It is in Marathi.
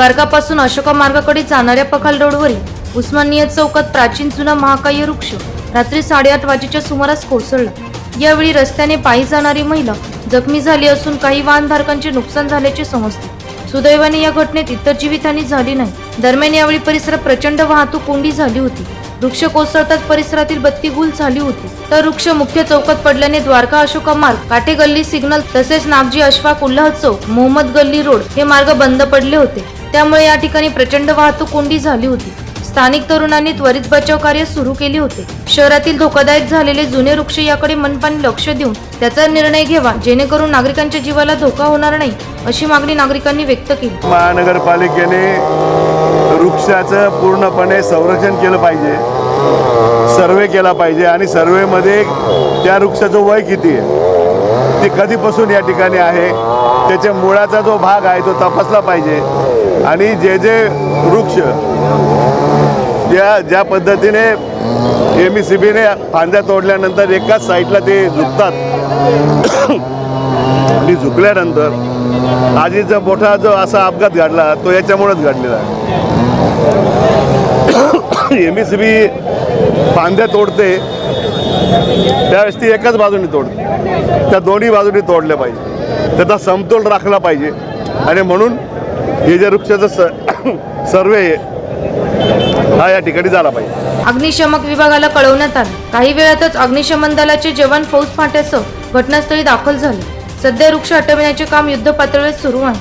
द्वारकापासून अशोका मार्गाकडे जाणाऱ्या पखाल रोडवरील उस्मानिया चौकात प्राचीन जुना महाकाय वृक्ष रात्री साडेआठ वाजेच्या सुमारास कोसळला. यावेळी रस्त्याने पायी जाणारी महिला जखमी झाली असून काही वाहनधारकांचे नुकसान झाल्याचे समजते. सुदैवाने या घटनेत इतर जीवितहानी झाली नाही. दरम्यान यावेळी परिसरात प्रचंड वाहतूक कोंडी झाली होती. वृक्ष कोसळताच परिसरातील बत्ती गुल झाली होती. तर वृक्ष मुख्य चौकात पडल्याने द्वारका अशोका मार्ग काटे गल्ली सिग्नल तसेच नागजी अशफाक उल्लाह चौक मोहम्मद गल्ली रोड हे मार्ग बंद पडले होते. त्यामुळे या ठिकाणी प्रचंड वाहतूक कोंडी झाली होती. स्थानिक तरुणांनी त्वरित बचाव कार्य सुरू केले होते. शहरातील धोकादायक झालेले जुने वृक्ष याकडे मनपाने लक्ष देऊन त्याचा निर्णय घ्यावा जेणेकरून नागरिकांच्या जीवाला धोका होणार नाही अशी मागणी नागरिकांनी व्यक्त केली. महानगरपालिकेने वृक्षाचं पूर्णपणे संरक्षण केलं पाहिजे. सर्वे केला पाहिजे आणि सर्वेमध्ये त्या वृक्षाचं वय किती आहे? ते कधीपासून या ठिकाणी आहे? त्याच्या मुळाचा जो भाग आहे तो तपासला पाहिजे. आणि जे जे वृक्ष ज्या ज्या पद्धतीने एम ई सी बीने फांद्या तोडल्यानंतर एकाच साईडला ते झुकतात. आणि झुकल्यानंतर आजीचा मोठा जो असा अपघात घडला तो याच्यामुळेच घडलेला आहे. एम सी बी फांद्या तोडते त्यावेळेस ती एकाच बाजूने तोडते. त्या दोन्ही बाजूने तोडल्या पाहिजे. त्याचा समतोल राखला पाहिजे. आणि म्हणून हे जे वृक्षाचं स सर्वे आहे हा या ठिकाणी झाला पाहिजे. अग्निशमक विभागाला कळवण्यात आले. काही वेळातच अग्निशमन दलाचे जवान फौज फाट्यासह घटनास्थळी दाखल झाले. सध्या वृक्ष हटविण्याचे काम युद्ध पातळीवर सुरू आहे.